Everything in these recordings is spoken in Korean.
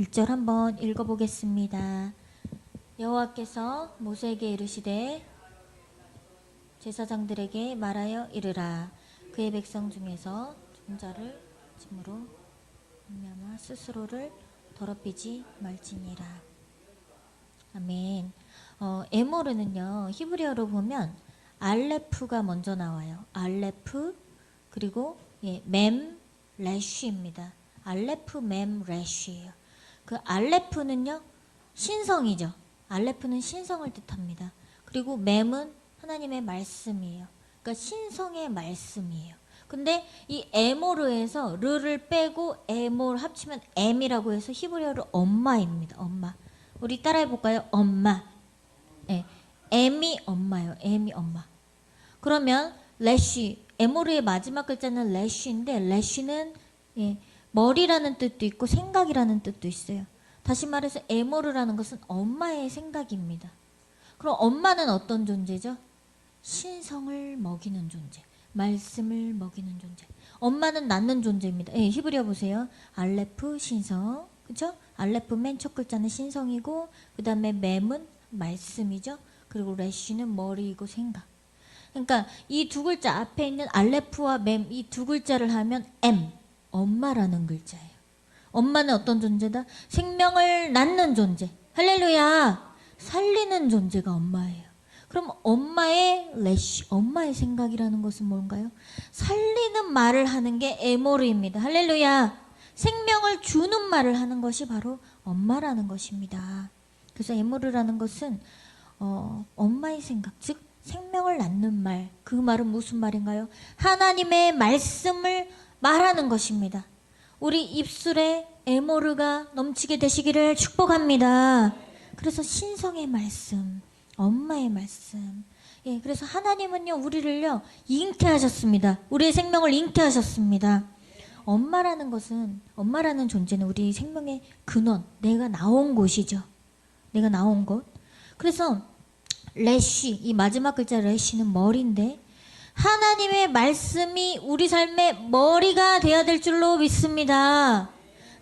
1절 한번 읽어보겠습니다. 여호와께서 모세에게 이르시되 제사장들에게 말하여 이르라 그의 백성 중에서 존자를 짐으로 말미암아 스스로를 더럽히지 말지니라. 아멘. 어, 에모르는요 히브리어로 보면 알레프가 먼저 나와요. 알레프 그리고 예, mem레쉬입니다 알레프 mem레쉬예요 그 알레프는요 신성이죠. 알레프는 신성을 뜻합니다. 그리고 mem은 하나님의 말씀이에요. 그러니까 신성의 말씀이에요. 근데 이 에모르에서 르를 빼고 에모를 합치면 M이라고 해서 히브리어로 엄마입니다. 엄마. 우리 따라해 볼까요? 엄마. 예. M이 엄마요. M이 엄마. 그러면 레쉬 에모르의 마지막 글자는 레쉬인데 레쉬는 예, 머리라는 뜻도 있고 생각이라는 뜻도 있어요. 다시 말해서 에모르라는 것은 엄마의 생각입니다. 그럼 엄마는 어떤 존재죠? 신성을 먹이는 존재, 말씀을 먹이는 존재. 엄마는 낳는 존재입니다. 예, 히브리어 보세요. 알레프 신성, 그렇죠? 알레프 맨 첫 글자는 신성이고 그 다음에 mem은 말씀이죠. 그리고 레쉬는 머리이고 생각. 그러니까 이 두 글자 앞에 있는 알레프와 mem 이두 글자를 하면 M 엄마라는 글자예요. 엄마는 어떤 존재다? 생명을 낳는 존재. 할렐루야. 살리는 존재가 엄마예요. 그럼 엄마의 레쉬, 엄마의 생각이라는 것은 뭔가요? 살리는 말을 하는 게 에모르입니다. 할렐루야. 생명을 주는 말을 하는 것이 바로 엄마라는 것입니다. 그래서 에모르라는 것은 어, 엄마의 생각, 즉 생명을 낳는 말. 그 말은 무슨 말인가요? 하나님의 말씀을 말하는 것입니다. 우리 입술에 에모르가 넘치게 되시기를 축복합니다. 그래서 신성의 말씀, 엄마의 말씀. 예, 그래서 하나님은요, 우리를요, 잉태하셨습니다. 우리의 생명을 잉태하셨습니다. 엄마라는 것은, 엄마라는 존재는 우리 생명의 근원, 내가 나온 곳이죠. 내가 나온 곳. 그래서, 레쉬, 이 마지막 글자 레쉬는 머리인데, 하나님의 말씀이 우리 삶의 머리가 되어야 될 줄로 믿습니다.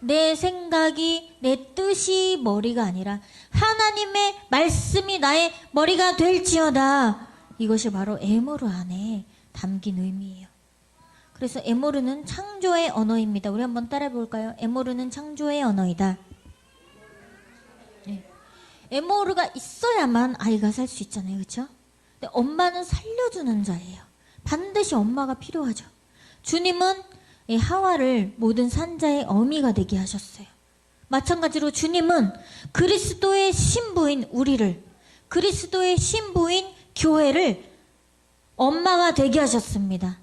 내 생각이, 내 뜻이 머리가 아니라 하나님의 말씀이 나의 머리가 될지어다. 이것이 바로 에모르 안에 담긴 의미예요. 그래서 에모르는 창조의 언어입니다. 우리 한번 따라해 볼까요? 에모르는 창조의 언어이다. 네. 에모르가 있어야만 아이가 살 수 있잖아요. 그렇죠? 근데 엄마는 살려주는 자예요. 반드시 엄마가 필요하죠. 주님은 이 하와를 모든 산자의 어미가 되게 하셨어요. 마찬가지로 주님은 그리스도의 신부인 우리를 그리스도의 신부인 교회를 엄마가 되게 하셨습니다.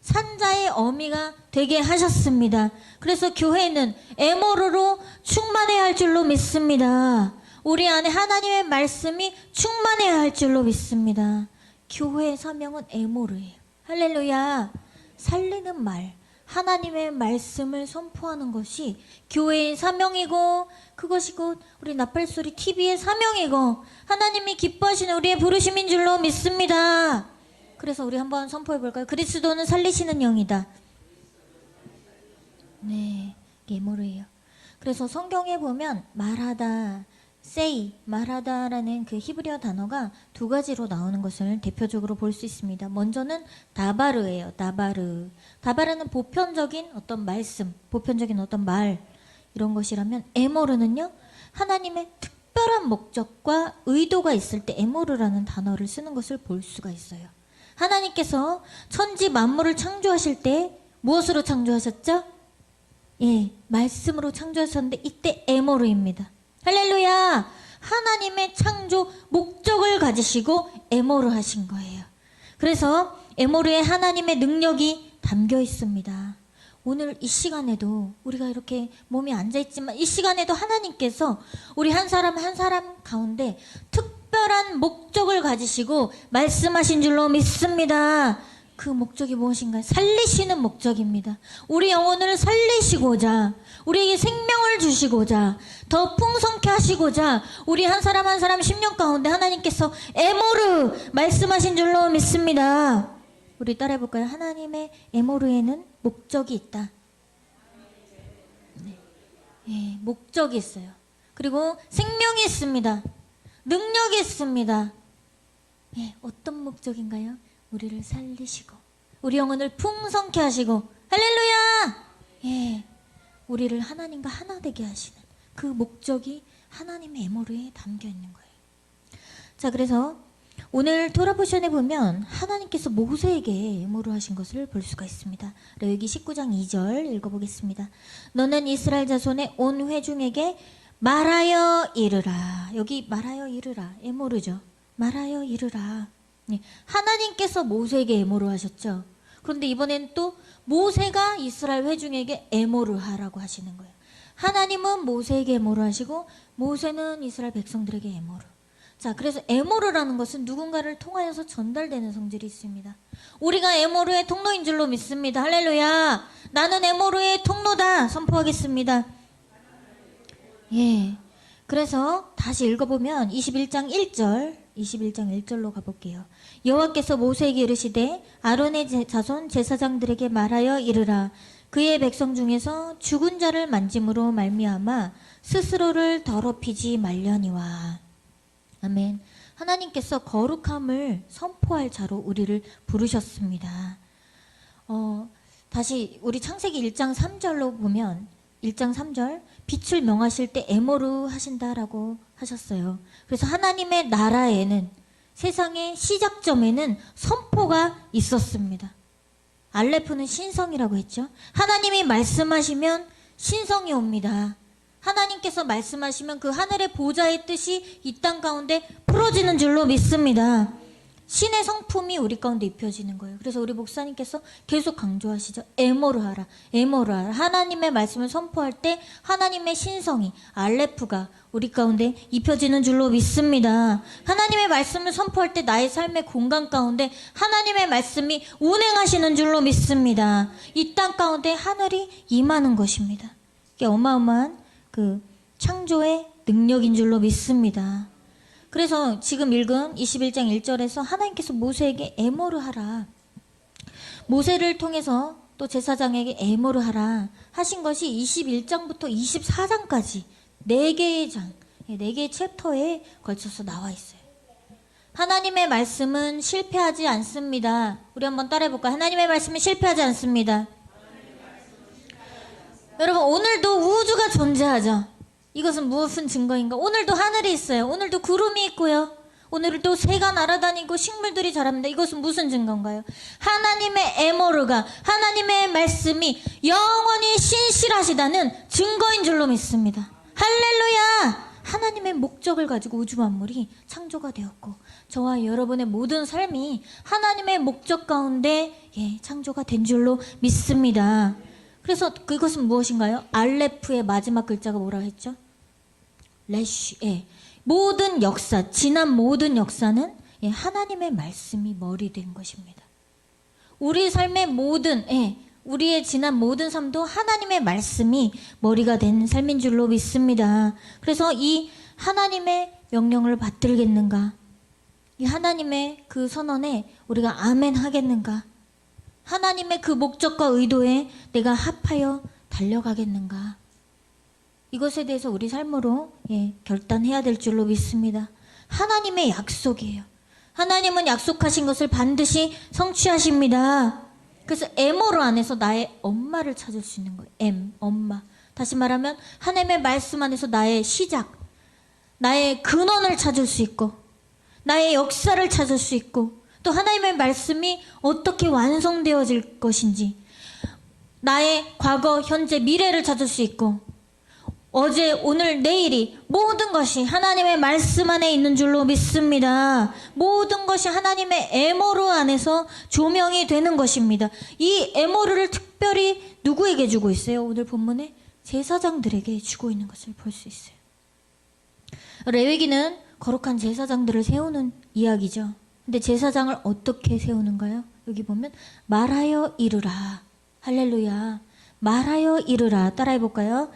산자의 어미가 되게 하셨습니다. 그래서 교회는 에모르로 충만해야 할 줄로 믿습니다. 우리 안에 하나님의 말씀이 충만해야 할 줄로 믿습니다. 교회의 사명은 에모르예요. 할렐루야. 살리는 말, 하나님의 말씀을 선포하는 것이 교회의 사명이고 그것이 곧 우리 나팔소리 TV의 사명이고 하나님이 기뻐하시는 우리의 부르심인 줄로 믿습니다. 그래서 우리 한번 선포해 볼까요? 그리스도는 살리시는 영이다. 네, 예모르예요. 그래서 성경에 보면 말하다, say, 말하다라는 그 히브리어 단어가 두 가지로 나오는 것을 대표적으로 볼 수 있습니다. 먼저는 다바르예요. 다바르. 다바르는 보편적인 어떤 말씀, 보편적인 어떤 말 이런 것이라면 에모르는요. 하나님의 특별한 목적과 의도가 있을 때 에모르라는 단어를 쓰는 것을 볼 수가 있어요. 하나님께서 천지 만물을 창조하실 때 무엇으로 창조하셨죠? 예, 말씀으로 창조하셨는데 이때 에모르입니다. 할렐루야! 하나님의 창조 목적을 가지시고 에모르 하신 거예요. 그래서 에모르에 하나님의 능력이 담겨 있습니다. 오늘 이 시간에도 우리가 이렇게 몸이 앉아 있지만 이 시간에도 하나님께서 우리 한 사람 한 사람 가운데 특별한 목적을 가지시고 말씀하신 줄로 믿습니다. 그 목적이 무엇인가요? 살리시는 목적입니다. 우리 영혼을 살리시고자, 우리에게 생명을 주시고자, 더 풍성케 하시고자, 우리 한 사람 한 사람 10년 가운데 하나님께서 에모르 말씀하신 줄로 믿습니다. 우리 따라해볼까요? 하나님의 에모르에는 목적이 있다. 네. 예, 목적이 있어요. 그리고 생명이 있습니다. 능력이 있습니다. 예, 어떤 목적인가요? 우리를 살리시고 우리 영혼을 풍성케 하시고 할렐루야! 예. 우리를 하나님과 하나 되게 하시는 그 목적이 하나님의 에모르에 담겨 있는 거예요. 자, 그래서 오늘 토라 포션에 보면 하나님께서 모세에게 에모르 하신 것을 볼 수가 있습니다. 레위기 19장 2절 읽어보겠습니다. 너는 이스라엘 자손의 온 회중에게 말하여 이르라. 여기 말하여 이르라. 에모르죠. 말하여 이르라. 네, 하나님께서 모세에게 에모르 하셨죠. 그런데 이번엔 또 모세가 이스라엘 회중에게 에모르 하라고 하시는 거예요. 하나님은 모세에게 에모르 하시고 모세는 이스라엘 백성들에게 에모르. 자, 그래서 에모르라는 것은 누군가를 통하여서 전달되는 성질이 있습니다. 우리가 에모르의 통로인 줄로 믿습니다. 할렐루야. 나는 에모르의 통로다. 선포하겠습니다. 예. 그래서 다시 읽어보면 21장 1절, 21장 1절로 가볼게요. 여호와께서 모세에게 이르시되 아론의 제- 자손 제사장들에게 말하여 이르라 그의 백성 중에서 죽은 자를 만짐으로 말미암아 스스로를 더럽히지 말려니와 아멘. 하나님께서 거룩함을 선포할 자로 우리를 부르셨습니다. 어, 다시 우리 창세기 1장 3절로 보면 1장 3절 빛을 명하실 때 에모르 하신다라고 하셨어요. 그래서 하나님의 나라에는 세상의 시작점에는 선포가 있었습니다. 알레프는 신성이라고 했죠. 하나님이 말씀하시면 신성이 옵니다. 하나님께서 말씀하시면 그 하늘의 보좌의 뜻이 이 땅 가운데 풀어지는 줄로 믿습니다. 신의 성품이 우리 가운데 입혀지는 거예요. 그래서 우리 목사님께서 계속 강조하시죠. 에모르 하라. 에모르 하라. 하나님의 말씀을 선포할 때 하나님의 신성이 알레프가 우리 가운데 입혀지는 줄로 믿습니다. 하나님의 말씀을 선포할 때 나의 삶의 공간 가운데 하나님의 말씀이 운행하시는 줄로 믿습니다. 이 땅 가운데 하늘이 임하는 것입니다. 이게 어마어마한 그 창조의 능력인 줄로 믿습니다. 그래서 지금 읽은 21장 1절에서 하나님께서 모세에게 에모를 하라. 모세를 통해서 또 제사장에게 에모를 하라 하신 것이 21장부터 24장까지 네 개의 장, 네 개의 챕터에 걸쳐서 나와 있어요. 하나님의 말씀은 실패하지 않습니다. 우리 한번 따라해 볼까요? 하나님의 말씀은 실패하지 않습니다. 여러분 오늘도 우주가 존재하죠. 이것은 무슨 증거인가? 오늘도 하늘이 있어요. 오늘도 구름이 있고요. 오늘도 새가 날아다니고 식물들이 자랍니다. 이것은 무슨 증거인가요? 하나님의 에모르가 하나님의 말씀이 영원히 신실하시다는 증거인 줄로 믿습니다. 할렐루야! 하나님의 목적을 가지고 우주 만물이 창조가 되었고 저와 여러분의 모든 삶이 하나님의 목적 가운데 예, 창조가 된 줄로 믿습니다. 그래서 그것은 무엇인가요? 알레프의 마지막 글자가 뭐라 했죠? 레쉬. 예. 모든 역사, 지난 모든 역사는 예, 하나님의 말씀이 머리 된 것입니다. 우리 삶의 모든, 예, 우리의 지난 모든 삶도 하나님의 말씀이 머리가 된 삶인 줄로 믿습니다. 그래서 이 하나님의 명령을 받들겠는가? 이 하나님의 그 선언에 우리가 아멘 하겠는가? 하나님의 그 목적과 의도에 내가 합하여 달려가겠는가? 이것에 대해서 우리 삶으로 예, 결단해야 될 줄로 믿습니다. 하나님의 약속이에요. 하나님은 약속하신 것을 반드시 성취하십니다. 그래서 에모로 안에서 나의 엄마를 찾을 수 있는 거예요. M, 엄마. 다시 말하면 하나님의 말씀 안에서 나의 시작, 나의 근원을 찾을 수 있고, 나의 역사를 찾을 수 있고, 또 하나님의 말씀이 어떻게 완성되어질 것인지, 나의 과거, 현재, 미래를 찾을 수 있고, 어제, 오늘, 내일이 모든 것이 하나님의 말씀 안에 있는 줄로 믿습니다. 모든 것이 하나님의 에모르 안에서 조명이 되는 것입니다. 이 에모르를 특별히 누구에게 주고 있어요? 오늘 본문에 제사장들에게 주고 있는 것을 볼 수 있어요. 레위기는 거룩한 제사장들을 세우는 이야기죠. 근데 제사장을 어떻게 세우는가요? 여기 보면 말하여 이르라. 할렐루야. 말하여 이르라. 따라해 볼까요?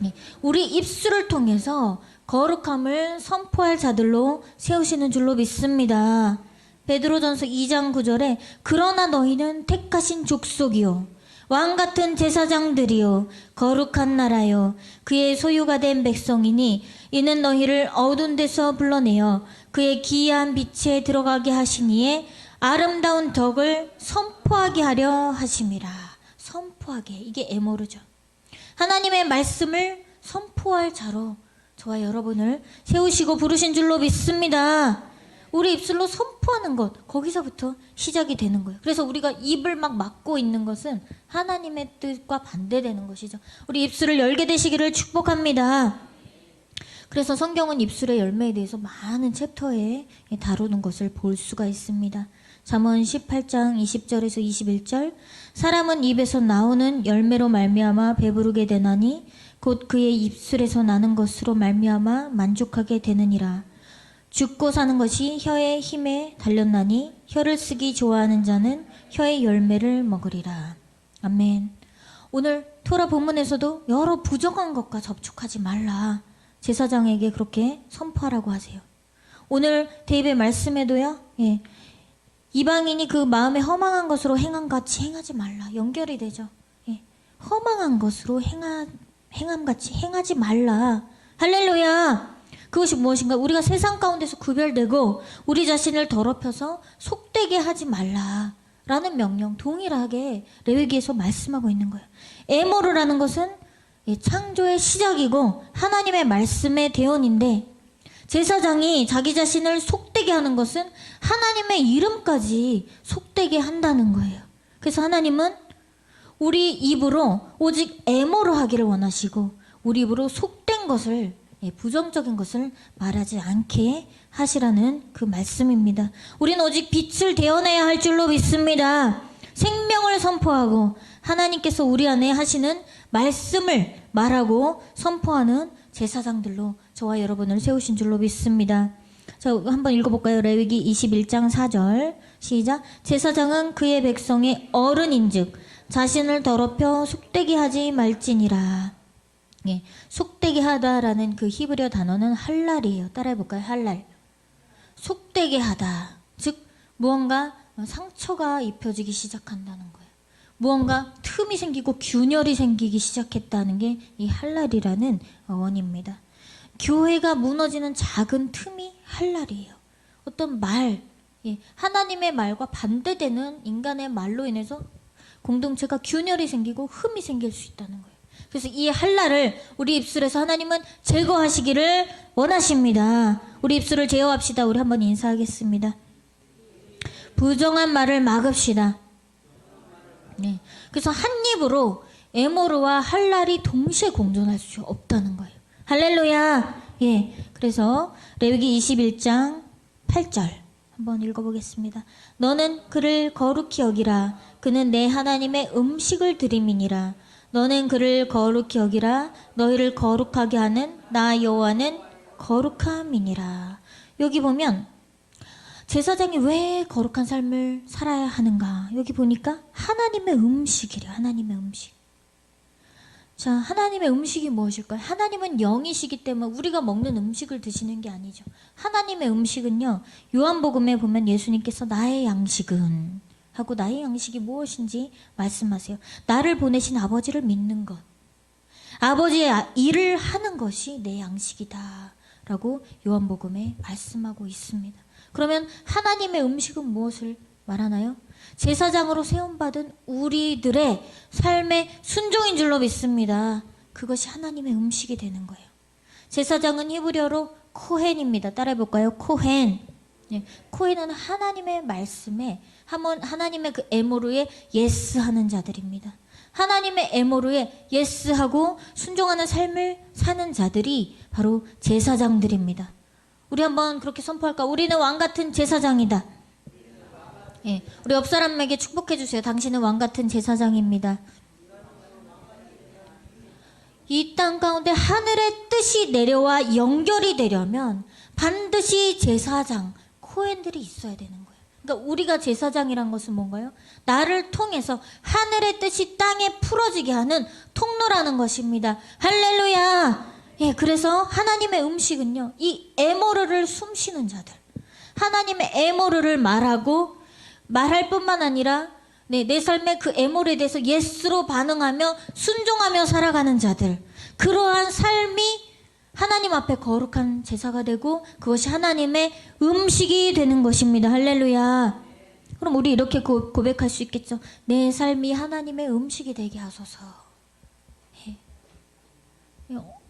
네. 우리 입술을 통해서 거룩함을 선포할 자들로 세우시는 줄로 믿습니다. 베드로전서 2장 9절에 그러나 너희는 택하신 족속이요. 왕 같은 제사장들이요. 거룩한 나라요. 그의 소유가 된 백성이니 이는 너희를 어두운 데서 불러내어 그의 기이한 빛에 들어가게 하시니에 아름다운 덕을 선포하게 하려 하심이라. 선포하게. 이게 에모르죠 하나님의 말씀을 선포할 자로 저와 여러분을 세우시고 부르신 줄로 믿습니다. 우리 입술로 선포하는 것 거기서부터 시작이 되는 거예요. 그래서 우리가 입을 막 막고 있는 것은 하나님의 뜻과 반대되는 것이죠. 우리 입술을 열게 되시기를 축복합니다. 그래서 성경은 입술의 열매에 대해서 많은 챕터에 다루는 것을 볼 수가 있습니다. 잠언 18장 20절에서 21절 사람은 입에서 나오는 열매로 말미암아 배부르게 되나니 곧 그의 입술에서 나는 것으로 말미암아 만족하게 되느니라. 죽고 사는 것이 혀의 힘에 달렸나니 혀를 쓰기 좋아하는 자는 혀의 열매를 먹으리라. 아멘. 오늘 토라 본문에서도 여러 부정한 것과 접촉하지 말라. 제사장에게 그렇게 선포하라고 하세요. 오늘 데이브의 말씀에도요 예, 이방인이 그 마음에 허망한 것으로 행한 같이 행하지 말라. 연결이 되죠. 예. 허망한 것으로 행하, 행함 같이 행하지 말라. 할렐루야. 그것이 무엇인가? 우리가 세상 가운데서 구별되고 우리 자신을 더럽혀서 속되게 하지 말라. 라는 명령 동일하게 레위기에서 말씀하고 있는 거예요. 에모르라는 것은 예, 창조의 시작이고 하나님의 말씀의 대원인데 제사장이 자기 자신을 속되게 하는 것은 하나님의 이름까지 속되게 한다는 거예요. 그래서 하나님은 우리 입으로 오직 애모로 하기를 원하시고 우리 입으로 속된 것을 예, 부정적인 것을 말하지 않게 하시라는 그 말씀입니다. 우리는 오직 빛을 대어내야 할 줄로 믿습니다. 생명을 선포하고 하나님께서 우리 안에 하시는 말씀을 말하고 선포하는 제사장들로 저와 여러분을 세우신 줄로 믿습니다. 자, 한번 읽어볼까요? 레위기 21장 4절. 시작. 제사장은 그의 백성의 어른인 즉 자신을 더럽혀 속되게 하지 말지니라. 예, 속되게 하다라는 그 히브리어 단어는 할랄이에요. 따라해볼까요? 할랄. 속되게 하다. 즉, 무언가 상처가 입혀지기 시작한다는 거예요. 무언가 틈이 생기고 균열이 생기기 시작했다는 게 이 할랄이라는 원입니다. 교회가 무너지는 작은 틈이 할랄이에요. 어떤 말, 예, 하나님의 말과 반대되는 인간의 말로 인해서 공동체가 균열이 생기고 흠이 생길 수 있다는 거예요. 그래서 이 할랄을 우리 입술에서 하나님은 제거하시기를 원하십니다. 우리 입술을 제어합시다. 우리 한번 인사하겠습니다. 부정한 말을 막읍시다. 네. 그래서 한 입으로 에모르와 할랄이 동시에 공존할 수 없다는 거예요. 할렐루야. 예. 그래서 레위기 21장 8절 한번 읽어보겠습니다. 너는 그를 거룩히 여기라. 그는 내 하나님의 음식을 드림이니라. 너는 그를 거룩히 여기라. 너희를 거룩하게 하는 나 여호와는 거룩함이니라. 여기 보면 제사장이 왜 거룩한 삶을 살아야 하는가? 여기 보니까 하나님의 음식이래. 하나님의 음식. 자, 하나님의 음식이 무엇일까요? 하나님은 영이시기 때문에 우리가 먹는 음식을 드시는 게 아니죠. 하나님의 음식은요, 요한복음에 보면 예수님께서 나의 양식은 하고 나의 양식이 무엇인지 말씀하세요. 나를 보내신 아버지를 믿는 것. 아버지의 아- 일을 하는 것이 내 양식이다. 라고 요한복음에 말씀하고 있습니다. 그러면 하나님의 음식은 무엇을 말하나요? 제사장으로 세움받은 우리들의 삶의 순종인 줄로 믿습니다. 그것이 하나님의 음식이 되는 거예요. 제사장은 히브리어로 코헨입니다. 따라해 볼까요? 코헨. 예, 코헨은 하나님의 말씀에 하나님의 그 에모르에 예스 하는 자들입니다. 하나님의 에모르에 예스하고 순종하는 삶을 사는 자들이 바로 제사장들입니다. 우리 한번 그렇게 선포할까? 우리는 왕 같은 제사장이다. 예, 우리 옆 사람에게 축복해 주세요. 당신은 왕 같은 제사장입니다. 이 땅 가운데 하늘의 뜻이 내려와 연결이 되려면 반드시 제사장, 코엔들이 있어야 되는 거예요. 그러니까 우리가 제사장이란 것은 뭔가요? 나를 통해서 하늘의 뜻이 땅에 풀어지게 하는 통로라는 것입니다. 할렐루야! 예, 그래서 하나님의 음식은요, 이 에모르를 숨쉬는 자들. 하나님의 에모르를 말하고 말할 뿐만 아니라 네, 내 삶의 그 애몰에 대해서 예스로 반응하며 순종하며 살아가는 자들. 그러한 삶이 하나님 앞에 거룩한 제사가 되고 그것이 하나님의 음식이 되는 것입니다. 할렐루야. 그럼 우리 이렇게 고, 고백할 수 있겠죠. 내 삶이 하나님의 음식이 되게 하소서. 예.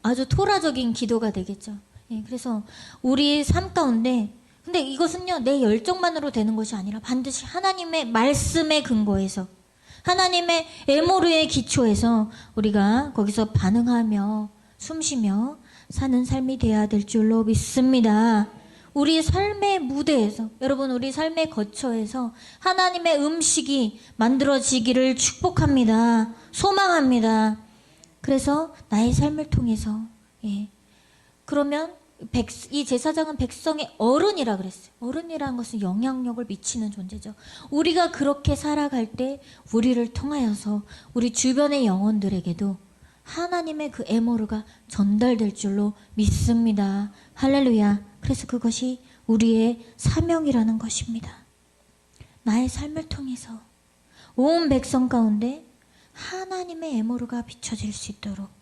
아주 토라적인 기도가 되겠죠. 예, 그래서 우리 삶 가운데 근데 이것은요 내 열정만으로 되는 것이 아니라 반드시 하나님의 말씀에 근거해서 하나님의 에모르의 기초에서 우리가 거기서 반응하며 숨쉬며 사는 삶이 되어야 될 줄로 믿습니다. 우리 삶의 무대에서 여러분 우리 삶의 거처에서 하나님의 음식이 만들어지기를 축복합니다. 소망합니다. 그래서 나의 삶을 통해서 예. 그러면 백, 이 제사장은 백성의 어른이라 그랬어요. 어른이라는 것은 영향력을 미치는 존재죠. 우리가 그렇게 살아갈 때 우리를 통하여서 우리 주변의 영혼들에게도 하나님의 그 에모르가 전달될 줄로 믿습니다. 할렐루야. 그래서 그것이 우리의 사명이라는 것입니다. 나의 삶을 통해서 온 백성 가운데 하나님의 에모르가 비춰질 수 있도록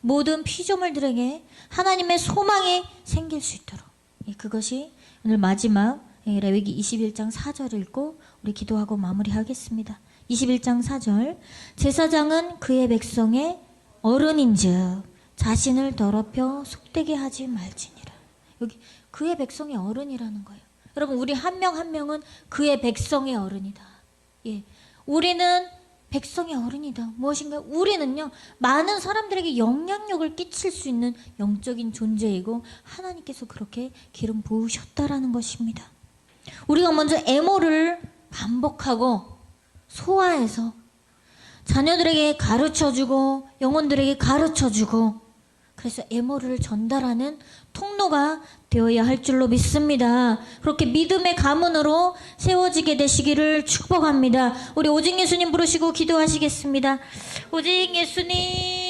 모든 피조물들에게 하나님의 소망이 생길 수 있도록 예, 그것이 오늘 마지막 예, 레위기 21장 4절을 읽고 우리 기도하고 마무리하겠습니다. 21장 4절 제사장은 그의 백성의 어른인즉 자신을 더럽혀 속되게 하지 말지니라. 여기 그의 백성의 어른이라는 거예요. 여러분 우리 한 명한 명은 그의 백성의 어른이다. 예. 우리는 백성의 어른이다. 무엇인가? 우리는요, 많은 사람들에게 영향력을 끼칠 수 있는 영적인 존재이고, 하나님께서 그렇게 기름 부으셨다라는 것입니다. 우리가 먼저 애모를 반복하고, 소화해서, 자녀들에게 가르쳐 주고, 영혼들에게 가르쳐 주고, 그래서 애모를 전달하는 통로가 되어야 할 줄로 믿습니다. 그렇게 믿음의 가문으로 세워지게 되시기를 축복합니다. 우리 오직 예수님 부르시고 기도하시겠습니다. 오직 예수님.